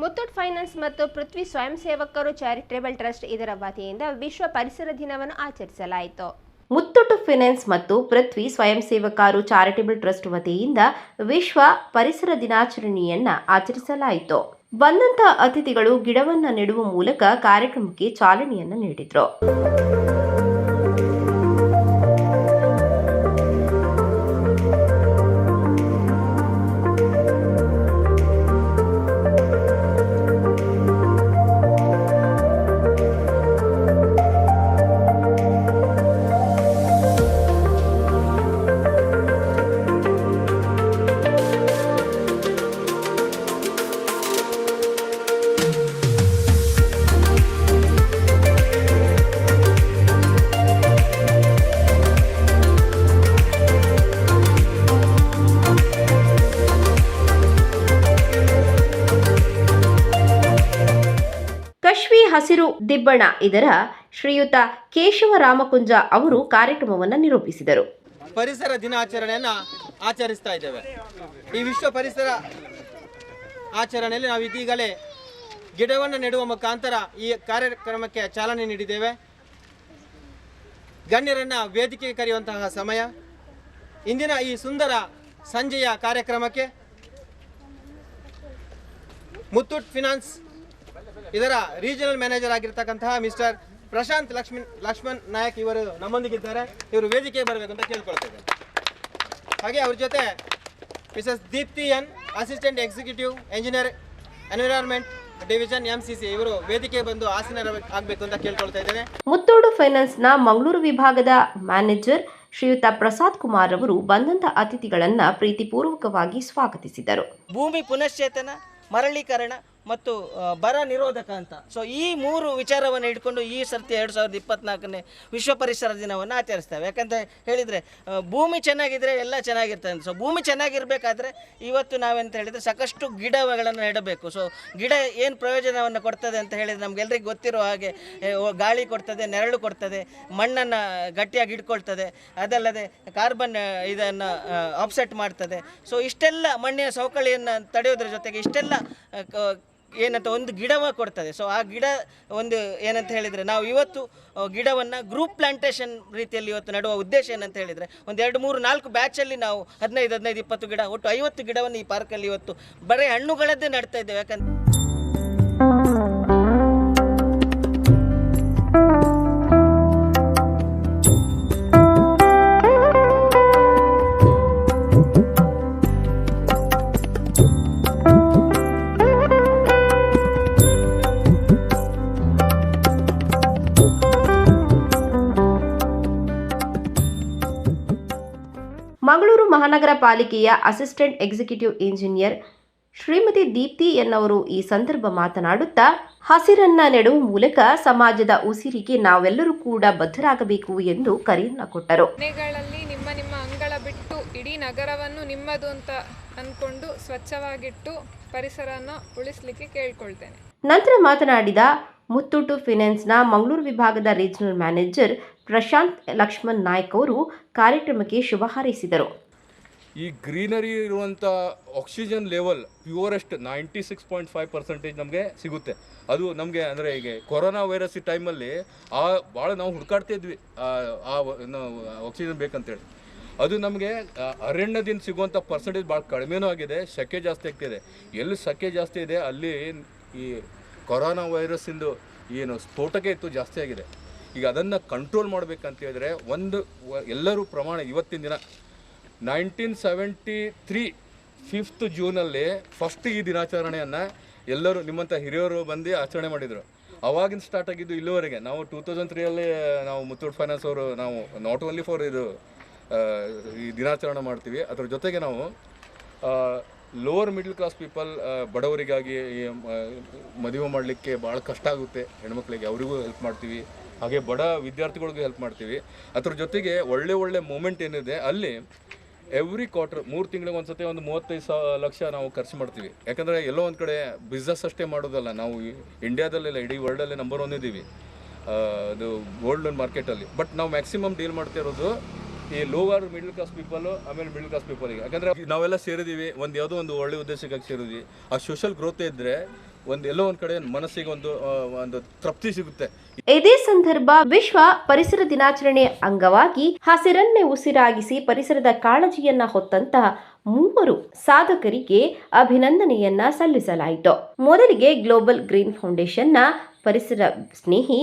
Muthoot finance ಮತ್ತು ಪೃಥ್ವಿ ಸ್ವಯಂ ಸೇವಕರು ಚಾರಿಟೇಬಲ್ ಟ್ರಸ್ಟ್ ಇದರ ವತಿಯಿಂದ ವಿಶ್ವ ಪರಿಸರ ದಿನವನ್ನು ಆಚರಿಸಲಾಯಿತು. ಮುತ್ತೂಟು ಫೈನಾನ್ಸ್ ಮತ್ತು ಪೃಥ್ವಿ ಸ್ವಯಂ ಸೇವಕರು ಚಾರಿಟೇಬಲ್ ಟ್ರಸ್ಟ್ ವತಿಯಿಂದ ವಿಶ್ವ ಪರಿಸರ ದಿನಾಚರಣೆಯನ್ನ ಆಚರಿಸಲಾಯಿತು. ಬಂದಂತಹ ಅತಿಥಿಗಳು ಗಿಡವನ್ನು ನೆಡುವ ಮೂಲಕ ಕಾರ್ಯಕ್ರಮಕ್ಕೆ ಚಾಲನೆಯನ್ನ ನೀಡಿದ್ರು. ಹಸಿರು ದಿಬ್ಬಣ ಇದರ ಶ್ರೀಯುತ ಕೇಶವ ರಾಮಕುಂಜ ಅವರು ಕಾರ್ಯಕ್ರಮವನ್ನು ನಿರೂಪಿಸಿದರು. ಪರಿಸರ ದಿನಾಚರಣೆಯನ್ನ ಆಚರಿಸ್ತಾ ಇದ್ದೇವೆ. ಈ ವಿಶ್ವ ಪರಿಸರ ಆಚರಣೆಯಲ್ಲಿ ನಾವು ಇದೀಗಲೇ ಗಿಡವನ್ನು ನೆಡುವ ಮುಖಾಂತರ ಈ ಕಾರ್ಯಕ್ರಮಕ್ಕೆ ಚಾಲನೆ ನೀಡಿದ್ದೇವೆ. ಗಣ್ಯರನ್ನ ವೇದಿಕೆಗೆ ಕರೆಯುವಂತಹ ಸಮಯ. ಇಂದಿನ ಈ ಸುಂದರ ಸಂಜೆಯ ಕಾರ್ಯಕ್ರಮಕ್ಕೆ ಮುತ್ತೂಟ್ ಫಿನಾನ್ಸ್ ಇದರ ರೀಜನಲ್ ಮ್ಯಾನೇಜರ್ ಆಗಿರ್ತಕ್ಕಂತಹ ಮಿಸ್ಟರ್ ಪ್ರಶಾಂತ್ ಲಕ್ಷ್ಮಣ್ ಲಕ್ಷ್ಮಣ್ ನಾಯಕ್ ಇವರು ನಮ್ಮೊಂದಿಗಿದ್ದಾರೆ. ಇವರು ವೇದಿಕೆಗೆ ಬರಬೇಕು ಅಂತ ಕೇಳ್ಕೊಳ್ತೇವೆ. ಹಾಗೆ ಅವ್ರ ಜೊತೆ Mrs Deepti N assistant executive engineer environment division M C C ಇವರು ವೇದಿಕೆ ಬಂದು ಆಸನ ಆಗಬೇಕು ಅಂತ ಕೇಳ್ಕೊಳ್ತಾ ಇದ್ದೇನೆ ಮುತ್ತೋಡು ಫೈನಾನ್ಸ್ನ ಮಂಗಳೂರು ವಿಭಾಗದ ಮ್ಯಾನೇಜರ್ ಶ್ರೀಯುತ ಪ್ರಸಾದ್ ಕುಮಾರ್ ಅವರು ಬಂದಂತ ಅತಿಥಿಗಳನ್ನ ಪ್ರೀತಿಪೂರ್ವಕವಾಗಿ ಸ್ವಾಗತಿಸಿದರು. ಭೂಮಿ ಪುನಶ್ಚೇತನ ಮರಳೀಕರಣ ಮತ್ತು ಬರ ನಿರೋಧಕ ಅಂತ. ಸೊ ಈ ಮೂರು ವಿಚಾರವನ್ನು ಇಟ್ಕೊಂಡು ಈ ಸರ್ತಿ ಎರಡು ಸಾವಿರದ ಇಪ್ಪತ್ನಾಲ್ಕನೇ ವಿಶ್ವ ಪರಿಸರ ದಿನವನ್ನು ಆಚರಿಸ್ತೇವೆ. ಯಾಕಂತ ಹೇಳಿದರೆ ಭೂಮಿ ಚೆನ್ನಾಗಿದ್ದರೆ ಎಲ್ಲ ಚೆನ್ನಾಗಿರ್ತದೆ ಸೊ ಭೂಮಿ ಚೆನ್ನಾಗಿರಬೇಕಾದ್ರೆ ಇವತ್ತು ನಾವೆಂತ ಹೇಳಿದರೆ ಸಾಕಷ್ಟು ಗಿಡಗಳನ್ನು ನೆಡಬೇಕು. ಸೊ ಗಿಡ ಏನು ಪ್ರಯೋಜನವನ್ನು ಕೊಡ್ತದೆ ಅಂತ ಹೇಳಿದರೆ ನಮಗೆಲ್ಲರಿಗೂ ಗೊತ್ತಿರೋ ಹಾಗೆ ಗಾಳಿ ಕೊಡ್ತದೆ, ನೆರಳು ಕೊಡ್ತದೆ, ಮಣ್ಣನ್ನು ಗಟ್ಟಿಯಾಗಿ ಇಟ್ಕೊಳ್ತದೆ ಅದಲ್ಲದೆ ಕಾರ್ಬನ್ ಇದನ್ನು ಆಫ್ಸೆಟ್ ಮಾಡ್ತದೆ. ಸೊ ಇಷ್ಟೆಲ್ಲ ಮಣ್ಣಿನ ಸವಕಳಿಯನ್ನು ತಡೆಯೋದ್ರ ಜೊತೆಗೆ ಇಷ್ಟೆಲ್ಲ ಏನಂತ ಒಂದು ಗಿಡವ ಕೊಡ್ತದೆ. ಸೊ ಆ ಗಿಡ ಒಂದು ಏನಂತ ಹೇಳಿದರೆ, ನಾವು ಇವತ್ತು ಗಿಡವನ್ನು ಗ್ರೂಪ್ ಪ್ಲಾಂಟೇಶನ್ ರೀತಿಯಲ್ಲಿ ಇವತ್ತು ನೆಡುವ ಉದ್ದೇಶ ಏನಂತ ಹೇಳಿದರೆ, ಒಂದು ಎರಡು ಮೂರು ನಾಲ್ಕು ಬ್ಯಾಚಲ್ಲಿ ನಾವು ಹದಿನೈದು ಹದಿನೈದು, ಇಪ್ಪತ್ತು ಗಿಡ, ಒಟ್ಟು ಐವತ್ತು ಗಿಡವನ್ನು ಈ ಪಾರ್ಕಲ್ಲಿ ಇವತ್ತು ಬರೀ ಹಣ್ಣುಗಳದ್ದೇ ನಡ್ತಾ ಇದ್ದೇವೆ. ಯಾಕಂತ ಮಂಗಳೂರು ಮಹಾನಗರ ಪಾಲಿಕೆಯ assistant executive engineer Shrimati Deepti ಎನ್ನವರು ಈ ಸಂದರ್ಭ ಮಾತನಾಡುತ್ತಾ ಹಸಿರನ್ನ ನೆಡುವ ಮೂಲಕ ಸಮಾಜದ ಉಸಿರಿಗೆ ನಾವೆಲ್ಲರೂ ಕೂಡ ಬದ್ಧರಾಗಬೇಕು ಎಂದು ಕರೆಯನ್ನ ಕೊಟ್ಟರು. ಮನೆಗಳಲ್ಲಿ ನಿಮ್ಮ ನಿಮ್ಮ ಅಂಗಳ ಬಿಟ್ಟು ಇಡೀ ನಗರವನ್ನು ನಿಮ್ಮದು ಅಂತ ಅಂದ್ಕೊಂಡು ಸ್ವಚ್ಛವಾಗಿಟ್ಟು ಪರಿಸರನ ಉಳಿಸ್ಲಿಕ್ಕೆ ಕೇಳ್ಕೊಳ್ತೇನೆ. ನಂತರ ಮಾತನಾಡಿದ ಮುತ್ತೂಟು ಫಿನಾನ್ಸ್ನ ಮಂಗಳೂರು ವಿಭಾಗದ ರೀಜನಲ್ ಮ್ಯಾನೇಜರ್ ಪ್ರಶಾಂತ್ ಲಕ್ಷ್ಮಣ್ ನಾಯ್ಕ್ ಅವರು ಕಾರ್ಯಕ್ರಮಕ್ಕೆ ಶುಭ ಹಾರೈಸಿದರು. ಈ ಗ್ರೀನರಿ ಇರುವಂಥ oxygen level purest ninety six point five percentage ನಮಗೆ ಸಿಗುತ್ತೆ. ಅದು ನಮಗೆ ಅಂದರೆ ಈಗ ಕೊರೋನಾ ವೈರಸ್ ಟೈಮಲ್ಲಿ ಆ ಭಾಳ ನಾವು ಹುಡುಕಾಡ್ತಾ ಇದ್ವಿ. ಆ ಆಕ್ಸಿಜನ್ ಬೇಕಂತೇಳಿ. ಅದು ನಮಗೆ ಅರಣ್ಯದಿಂದ ಸಿಗುವಂಥ ಪರ್ಸೆಂಟೇಜ್ ಭಾಳ ಕಡಿಮೆನೂ ಆಗಿದೆ, ಸೆಕೆ ಜಾಸ್ತಿ ಆಗ್ತಿದೆ. ಎಲ್ಲಿ ಸೆಕೆ ಜಾಸ್ತಿ ಇದೆ, ಅಲ್ಲಿ ಈ ಕೊರೋನಾ ವೈರಸ್ಸಿಂದು ಏನು ಸ್ಫೋಟಕ ಇತ್ತು ಜಾಸ್ತಿ ಆಗಿದೆ. ಈಗ ಅದನ್ನು ಕಂಟ್ರೋಲ್ ಮಾಡಬೇಕಂತ ಹೇಳಿದ್ರೆ ಒಂದು ಎಲ್ಲರೂ ಪ್ರಮಾಣ ಇವತ್ತಿನ ದಿನ ನೈನ್ಟೀನ್ ಸೆವೆಂಟಿ ತ್ರೀ ಫಿಫ್ತ್ ಜೂನಲ್ಲಿ ಫಸ್ಟ್ ಈ ದಿನಾಚರಣೆಯನ್ನು ಎಲ್ಲರೂ ನಿಮ್ಮಂಥ ಹಿರಿಯರು ಬಂದು ಆಚರಣೆ ಮಾಡಿದರು. ಅವಾಗಿಂದ ಸ್ಟಾರ್ಟ್ ಆಗಿದ್ದು ಇಲ್ಲಿವರೆಗೆ. ನಾವು ಟೂ ತೌಸಂಡ್ ತ್ರೀಯಲ್ಲಿ ನಾವು ಮುತ್ತೂಟ್ ಫೈನಾನ್ಸ್ ಅವರು, ನಾವು ನಾಟ್ ಓನ್ಲಿ ಫಾರ್ ಇದು ಈ ದಿನಾಚರಣೆ ಮಾಡ್ತೀವಿ. ಅದರ ಜೊತೆಗೆ ನಾವು ಲೋವರ್ ಮಿಡ್ಲ್ ಕ್ಲಾಸ್ ಪೀಪಲ್ ಬಡವರಿಗಾಗಿ ಮದುವೆ ಮಾಡಲಿಕ್ಕೆ ಭಾಳ ಕಷ್ಟ ಆಗುತ್ತೆ. ಹೆಣ್ಮಕ್ಳಿಗೆ ಅವರಿಗೂ ಹೆಲ್ಪ್ ಮಾಡ್ತೀವಿ. ಹಾಗೆ ಬಡ ವಿದ್ಯಾರ್ಥಿಗಳಿಗೂ ಹೆಲ್ಪ್ ಮಾಡ್ತೀವಿ. ಅದ್ರ ಜೊತೆಗೆ ಒಳ್ಳೆ ಒಳ್ಳೆ ಮೂಮೆಂಟ್ ಏನಿದೆ, ಅಲ್ಲಿ ಎವ್ರಿ ಕ್ವಾರ್ಟರ್ ಮೂರು ತಿಂಗಳಿಗೆ ಒಂದ್ಸತಿ ಒಂದು ಮೂವತ್ತೈದು ಸಾವಿರ ಲಕ್ಷ ನಾವು ಖರ್ಚು ಮಾಡ್ತೀವಿ. ಯಾಕಂದರೆ ಎಲ್ಲೋ ಒಂದು ಕಡೆ ಬಿಸ್ನೆಸ್ ಅಷ್ಟೇ ಮಾಡೋದಲ್ಲ. ನಾವು ಇಂಡಿಯಾದಲ್ಲೆಲ್ಲ ಇಡೀ ವರ್ಲ್ಡಲ್ಲೇ ನಂಬರ್ ಒನ್ ಇದ್ದೀವಿ. ಅದು ಗೋಲ್ಡ್ ಲೋನ್ ಮಾರ್ಕೆಟಲ್ಲಿ ಬಟ್ ನಾವು ಮ್ಯಾಕ್ಸಿಮಮ್ ಡೀಲ್ ಮಾಡ್ತಿರೋದು ಈ ಲೋವರ್ ಮಿಡ್ಲ್ ಕ್ಲಾಸ್ ಪೀಪಲು ಆಮೇಲೆ ಮಿಡಲ್ ಕ್ಲಾಸ್ ಪೀಪಲಿಗೆ ಯಾಕಂದರೆ ನಾವೆಲ್ಲ ಸೇರಿದೀವಿ, ಒಂದು ಯಾವುದೋ ಒಂದು ಒಳ್ಳೆ ಉದ್ದೇಶಕ್ಕಾಗಿ ಸೇರಿದ್ವಿ. ಆ ಸೋಷಲ್ ಗ್ರೋತ್ ಇದ್ರೆ ಒಂದು ಎಲ್ಲೋ ಒಂದು ಕಡೆ ಮನಸ್ಸಿಗೆ ಒಂದು ಒಂದು ತೃಪ್ತಿ ಸಿಗುತ್ತೆ. ಇದೇ ಸಂದರ್ಭ ವಿಶ್ವ ಪರಿಸರ ದಿನಾಚರಣೆ ಅಂಗವಾಗಿ ಹಸಿರನ್ನೇ ಉಸಿರಾಗಿಸಿ ಪರಿಸರದ ಕಾಳಜಿಯನ್ನ ಹೊತ್ತಂತಹ ಮೂವರು ಸಾಧಕರಿಗೆ ಅಭಿನಂದನೆಯನ್ನ ಸಲ್ಲಿಸಲಾಯಿತು. ಮೊದಲಿಗೆ ಗ್ಲೋಬಲ್ ಗ್ರೀನ್ ಫೌಂಡೇಶನ್ನ ಪರಿಸರ ಸ್ನೇಹಿ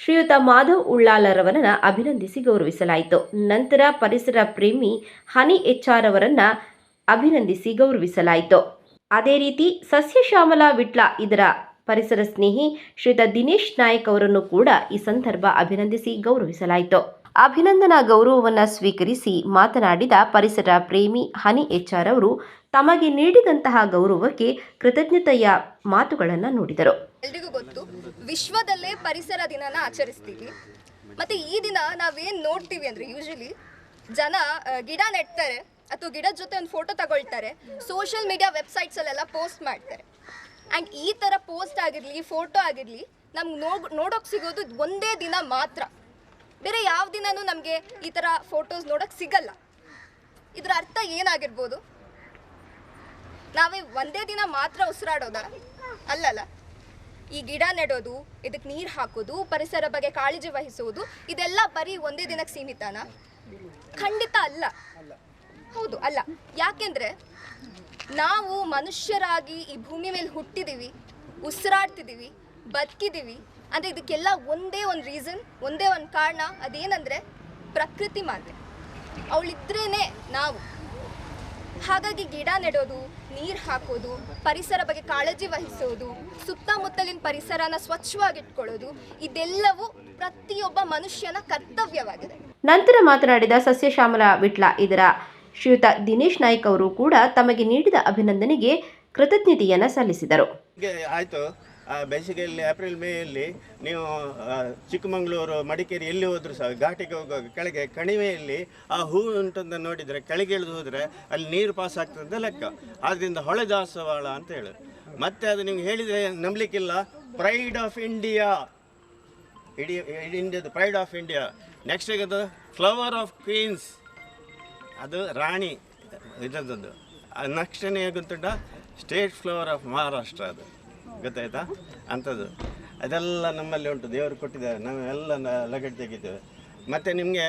ಶ್ರೀಯುತ ಮಾಧವ್ ಉಳ್ಳಾಲರವರನ್ನ ಅಭಿನಂದಿಸಿ ಗೌರವಿಸಲಾಯಿತು. ನಂತರ ಪರಿಸರ ಪ್ರೇಮಿ ಹನಿ ಎಚ್ಆರ್ ಅವರನ್ನ ಅಭಿನಂದಿಸಿ ಗೌರವಿಸಲಾಯಿತು. ಅದೇ ರೀತಿ ಸಸ್ಯಶ್ಯಾಮಲ ವಿಟ್ಲ ಇದರ ಪರಿಸರ ಸ್ನೇಹಿ ಶ್ರೀಯುತ ದಿನೇಶ್ ನಾಯಕ್ ಅವರನ್ನು ಕೂಡ ಈ ಸಂದರ್ಭ ಅಭಿನಂದಿಸಿ ಗೌರವಿಸಲಾಯಿತು. ಅಭಿನಂದನಾ ಗೌರವವನ್ನು ಸ್ವೀಕರಿಸಿ ಮಾತನಾಡಿದ ಪರಿಸರ ಪ್ರೇಮಿ ಹನಿ ಎಚ್ಆರ್ ಅವರು ತಮಗೆ ನೀಡಿದಂತಹ ಗೌರವಕ್ಕೆ ಕೃತಜ್ಞತೆಯ ಮಾತುಗಳನ್ನು ನುಡಿದರು. ಎಲ್ರಿಗೂ ಗೊತ್ತು, ವಿಶ್ವದಲ್ಲೇ ಪರಿಸರ ದಿನನ ಆಚರಿಸ್ತೀವಿ. ಮತ್ತೆ ಈ ದಿನ ನಾವೇನ್ ನೋಡ್ತೀವಿ ಅಂದ್ರೆ ಯೂಶಲಿ ಜನ ಗಿಡ ನೆಡ್ತಾರೆ ಅಥವಾ ಗಿಡದ ಜೊತೆ ಒಂದು ಫೋಟೋ ತಗೊಳ್ತಾರೆ ಸೋಷಿಯಲ್ ಮೀಡಿಯಾ ವೆಬ್ಸೈಟ್ಸ್ ಅಲ್ಲೆಲ್ಲ ಪೋಸ್ಟ್ ಮಾಡ್ತಾರೆ. ಆ್ಯಂಡ್ ಈ ಥರ ಪೋಸ್ಟ್ ಆಗಿರಲಿ ಫೋಟೋ ಆಗಿರಲಿ, ನಮ್ಗೆ ನೋಡ್ ನೋಡೋಕೆ ಸಿಗೋದು ಒಂದೇ ದಿನ ಮಾತ್ರ. ಬೇರೆ ಯಾವ ದಿನನೂ ನಮಗೆ ಈ ಥರ ಫೋಟೋಸ್ ನೋಡೋಕೆ ಸಿಗಲ್ಲ. ಇದರ ಅರ್ಥ ಏನಾಗಿರ್ಬೋದು? ನಾವೇ ಒಂದೇ ದಿನ ಮಾತ್ರ ಉಸಿರಾಡೋದ? ಅಲ್ಲಲ್ಲ. ಈ ಗಿಡ ನೆಡೋದು ಇದಕ್ಕೆ ನೀರು ಹಾಕೋದು, ಪರಿಸರ ಬಗ್ಗೆ ಕಾಳಜಿ ವಹಿಸುವುದು, ಇದೆಲ್ಲ ಬರೀ ಒಂದೇ ದಿನಕ್ಕೆ ಸೀಮಿತನಾ? ಖಂಡಿತ ಅಲ್ಲ. ಹೌದು, ಅಲ್ಲ. ಯಾಕೆಂದ್ರೆ ನಾವು ಮನುಷ್ಯರಾಗಿ ಈ ಭೂಮಿ ಮೇಲೆ ಹುಟ್ಟಿದೀವಿ ಉಸಿರಾಡ್ತಿದ್ದೀವಿ ಬದುಕಿದ್ದೀವಿ ಅಂದರೆ ಇದಕ್ಕೆಲ್ಲ ಒಂದೇ ಒಂದು ರೀಸನ್ ಒಂದೇ ಒಂದು ಕಾರಣ ಅದೇನಂದ್ರೆ ಪ್ರಕೃತಿ ಮಾತೆ ಅವಳಿದ್ರೇನೆ ನಾವು. ಹಾಗಾಗಿ ಗಿಡ ನೆಡೋದು ನೀರು ಹಾಕೋದು ಪರಿಸರ ಬಗ್ಗೆ ಕಾಳಜಿ ವಹಿಸೋದು ಸುತ್ತಮುತ್ತಲಿನ ಪರಿಸರನ ಸ್ವಚ್ಛವಾಗಿಟ್ಕೊಳ್ಳೋದು ಇದೆಲ್ಲವೂ ಪ್ರತಿಯೊಬ್ಬ ಮನುಷ್ಯನ ಕರ್ತವ್ಯವಾಗಿದೆ. ನಂತರ ಮಾತನಾಡಿದ ಸಸ್ಯಶ್ಯಾಮಲ ವಿಟ್ಲ ಇದರ ಶ್ರೀಯುತ ದಿನೇಶ್ ನಾಯ್ಕ್ ಅವರು ಕೂಡ ತಮಗೆ ನೀಡಿದ ಅಭಿನಂದನೆಗೆ ಕೃತಜ್ಞತೆಯನ್ನು ಸಲ್ಲಿಸಿದರು. ಆಯಿತು. ಬೇಸಿಗೆಯಲ್ಲಿ ಏಪ್ರಿಲ್ ಮೇಯಲ್ಲಿ ನೀವು ಆ, ಚಿಕ್ಕಮಗಳೂರು ಮಡಿಕೇರಿ ಎಲ್ಲಿ ಹೋದರೂ ಸಹ ಘಾಟಿಗೆ ಹೋಗುವಾಗ ಕೆಳಗೆ ಕಣಿವೆಯಲ್ಲಿ ಆ ಹೂವು ಉಂಟಂತ ನೋಡಿದರೆ ಕೆಳಗೆ ಇಳಿದು ಹೋದರೆ ಅಲ್ಲಿ ನೀರು ಪಾಸ್ ಆಗ್ತದೆ ಲೆಕ್ಕ. ಆದ್ದರಿಂದ ಹೊಳೆ ದಾಸವಾಳ ಅಂತ ಹೇಳು ಮತ್ತೆ ಅದು ನಿಮ್ಗೆ ಹೇಳಿದರೆ ನಂಬಲಿಕ್ಕಿಲ್ಲ ಪ್ರೈಡ್ ಆಫ್ ಇಂಡಿಯಾ ಇಡೀ ಇಡೀ ಇಂಡಿಯಾದ ಪ್ರೈಡ್ ಆಫ್ ಇಂಡಿಯಾ ನೆಕ್ಸ್ಟ್ ಅದು ಫ್ಲವರ್ ಆಫ್ ಕ್ವೀನ್ಸ್ ಅದು ರಾಣಿ ಇದರದ್ದು ನೆಕ್ಸ್ಟ್ ಗೊತ್ತುಂಟ ಸ್ಟೇಟ್ ಫ್ಲವರ್ ಆಫ್ ಮಹಾರಾಷ್ಟ್ರ ಅದು. ಗೊತ್ತಾಯ್ತಾ? ಅಂಥದ್ದು. ಅದೆಲ್ಲ ನಮ್ಮಲ್ಲಿ ಉಂಟು. ದೇವರು ಕೊಟ್ಟಿದ್ದಾರೆ. ನಾವು ಎಲ್ಲ ಲಗಡ್ ತೆಗಿತೇವೆ. ಮತ್ತು ನಿಮಗೆ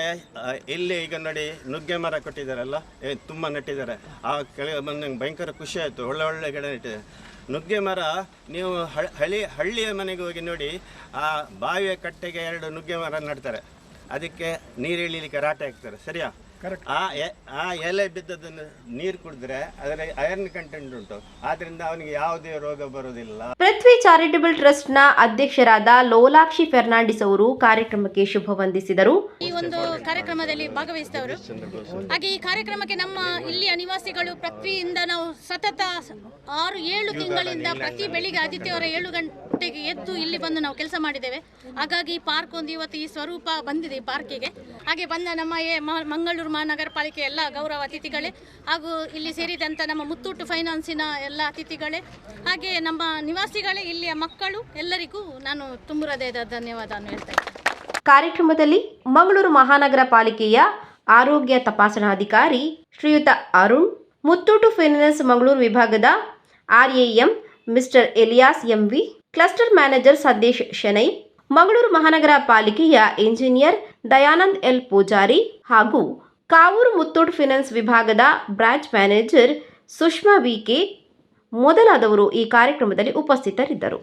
ಇಲ್ಲಿ ಈಗ ನೋಡಿ ನುಗ್ಗೆ ಮರ ಕೊಟ್ಟಿದ್ದಾರಲ್ಲ? ಏ, ತುಂಬ ನೆಟ್ಟಿದ್ದಾರೆ. ಆ ಕೆಳಗೆ ಬಂದು ನಂಗೆ ಭಯಂಕರ ಖುಷಿ ಆಯಿತು. ಒಳ್ಳೆ ಒಳ್ಳೆ ಗಿಡ ನೆಟ್ಟಿದ್ದಾರೆ. ನುಗ್ಗೆ ಮರ, ನೀವು ಹಳ್ಳಿ ಹಳ್ಳಿಯ ಮನೆಗೆ ಹೋಗಿ ನೋಡಿ, ಆ ಬಾವಿಯ ಕಟ್ಟೆಗೆ ಎರಡು ನುಗ್ಗೆ ಮರ ನೆಡ್ತಾರೆ. ಅದಕ್ಕೆ ನೀರು ಇಳಿಲಿಕ್ಕೆ ರಾಟೆ ಹಾಕ್ತಾರೆ. ಸರಿಯಾ? ಆ ಎ- ಆ ಎಲೆ ಬಿದ್ದದನ್ನು ನೀರು ಕುಡಿದ್ರೆ ಅದರ ಐರನ್ ಕಂಟೆಂಟ್ ಉಂಟು. ಆದ್ರಿಂದ ಅವನಿಗೆ ಯಾವುದೇ ರೋಗ ಬರೋದಿಲ್ಲ ಪೃಥ್ವಿ ಚಾರಿಟಬಲ್ ಟ್ರಸ್ಟ್ನ ಅಧ್ಯಕ್ಷರಾದ ಲೋಲಾಕ್ಷಿ ಫೆರ್ನಾಂಡಿಸ್ ಅವರು ಕಾರ್ಯಕ್ರಮಕ್ಕೆ ಶುಭ ವಂದಿಸಿದರು. ಈ ಒಂದು ಕಾರ್ಯಕ್ರಮದಲ್ಲಿ ಭಾಗವಹಿಸಿದವರು. ಹಾಗೆ ಈ ಕಾರ್ಯಕ್ರಮಕ್ಕೆ ನಮ್ಮ ಇಲ್ಲಿಯ ನಿವಾಸಿಗಳು ಪೃಥ್ವಿಯಿಂದ ನಾವು ಸತತ ಆರು ಏಳು ತಿಂಗಳಿಂದ ಪ್ರತಿ ಬೆಳಿಗ್ಗೆ ಆದಿತ್ಯವಾರ ಏಳು ಗಂಟೆಗೆ ಎದ್ದು ಇಲ್ಲಿ ಬಂದು ನಾವು ಕೆಲಸ ಮಾಡಿದ್ದೇವೆ. ಹಾಗಾಗಿ ಈ ಪಾರ್ಕ್ ಒಂದು ಇವತ್ತು ಈ ಸ್ವರೂಪ ಬಂದಿದೆ ಈ ಪಾರ್ಕಿಗೆ. ಹಾಗೆ ಬಂದ ನಮ್ಮ ಎ- ಮಂಗಳೂರು ಮಹಾನಗರ ಪಾಲಿಕೆ ಎಲ್ಲ ಗೌರವ ಅತಿಥಿಗಳೇ ಹಾಗೂ ಇಲ್ಲಿ ಸೇರಿದಂಥ ನಮ್ಮ ಮುತ್ತೂಟು ಫೈನಾನ್ಸಿನ ಎಲ್ಲ ಅತಿಥಿಗಳೇ ಹಾಗೆ ನಮ್ಮ ನಿವಾಸಿಗಳೇ, ಇಲ್ಲಿಯ ಮಕ್ಕಳು ಎಲ್ಲರಿಗೂ ನಾನು ತುಂಬ ಹೃದಯದ ಧನ್ಯವಾದವನ್ನು ಹೇಳ್ತಾ ಇದ್ದೇನೆ ಕಾರ್ಯಕ್ರಮದಲ್ಲಿ ಮಂಗಳೂರು ಮಹಾನಗರ ಪಾಲಿಕೆಯ ಆರೋಗ್ಯ ತಪಾಸಣಾಧಿಕಾರಿ ಶ್ರೀಯುತ ಅರುಣ್, ಮುತ್ತೂಟು ಫೈನಾನ್ಸ್ ಮಂಗಳೂರು ವಿಭಾಗದ RAM mister Elias MV, cluster manager Sadesh Shenoy Mangaluru ಮಹಾನಗರ ಪಾಲಿಕೆಯ ಇಂಜಿನಿಯರ್ ದಯಾನಂದ್ ಎಲ್ ಪೂಜಾರಿ ಹಾಗೂ ಕಾವೂರು ಮುತ್ತೂಟ್ ಫಿನಾನ್ಸ್ ವಿಭಾಗದ ಬ್ರಾಂಚ್ ಮ್ಯಾನೇಜರ್ ಸುಷ್ಮಾ ವಿಕೆ ಮೊದಲಾದವರು ಈ ಕಾರ್ಯಕ್ರಮದಲ್ಲಿ ಉಪಸ್ಥಿತರಿದ್ದರು.